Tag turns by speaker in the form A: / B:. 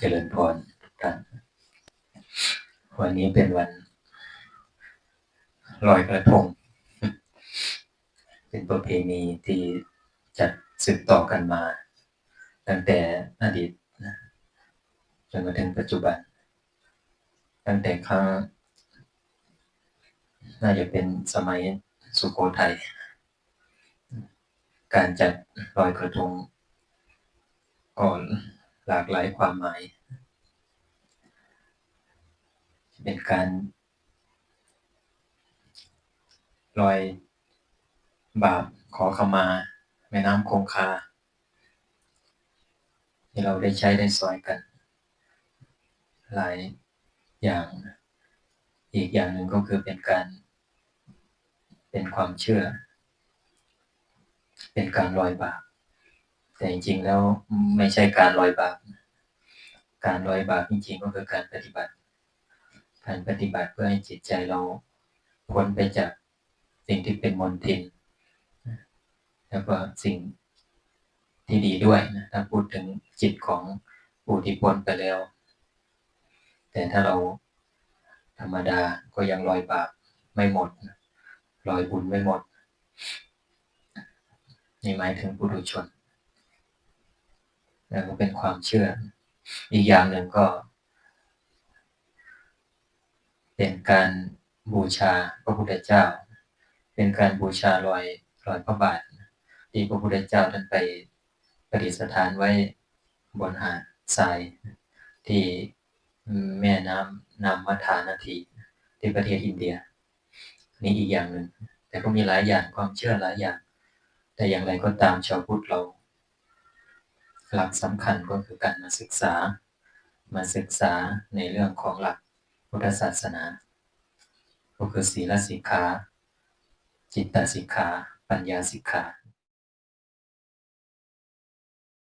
A: เจริญพรท่านวันนี้เป็นวันลอยกระทง เป็นประเพณีที่จัดสืบต่อกันมา ตั้งแต่อดีตนะจนมาถึงปัจจุบัน ตั้งแต่ครั้งน่าจะเป็นสมัยสุโขทัย การจัดลอยกระทงก่อน หลากหลายความหมายเป็นการลอยบาปขอขมา แม่น้ำคงคา ที่เราได้ใช้ได้สอยกัน หลายอย่างอีกอย่างหนึ่งก็คือเป็นการเป็นความเชื่อ เป็นการลอยบาป แต่จริงๆแล้วไม่ใช่การลอยบาปการลอยบาปจริงๆก็คือการปฏิบัติ การปฏิบัติเพื่อให้จิตใจเราพ้นไปจากสิ่งที่เป็นมลทิน แล้วก็สิ่งที่ดีด้วยนะถ้าพูดถึงจิตของผู้ที่พ้นไปแล้ว แต่ถ้าเราธรรมดาก็ยังลอยบาปไม่หมดลอยบุญไม่หมด นี่หมายถึงปุถุชน แล้วก็เป็นความเชื่อ อีกอย่างหนึ่งก็ เป็นการบูชาพระพุทธเจ้า เป็นการบูชารอยรอยพระบาทที่พระพุทธเจ้าท่านไปประดิษฐานไว้บนหาดทรายที่แม่น้ำนามวัฒานาทีที่ประเทศอินเดีย นี่อีกอย่างหนึ่งแต่ก็มีหลายอย่างความเชื่อหลายอย่าง แต่อย่างไรก็ตามชาวพุทธเรา หลักสำคัญก็คือการมาศึกษา มาศึกษาในเรื่องของหลักพุทธศาสนา ก็คือศีลสิกขา จิตตสิกขา ปัญญาสิกขา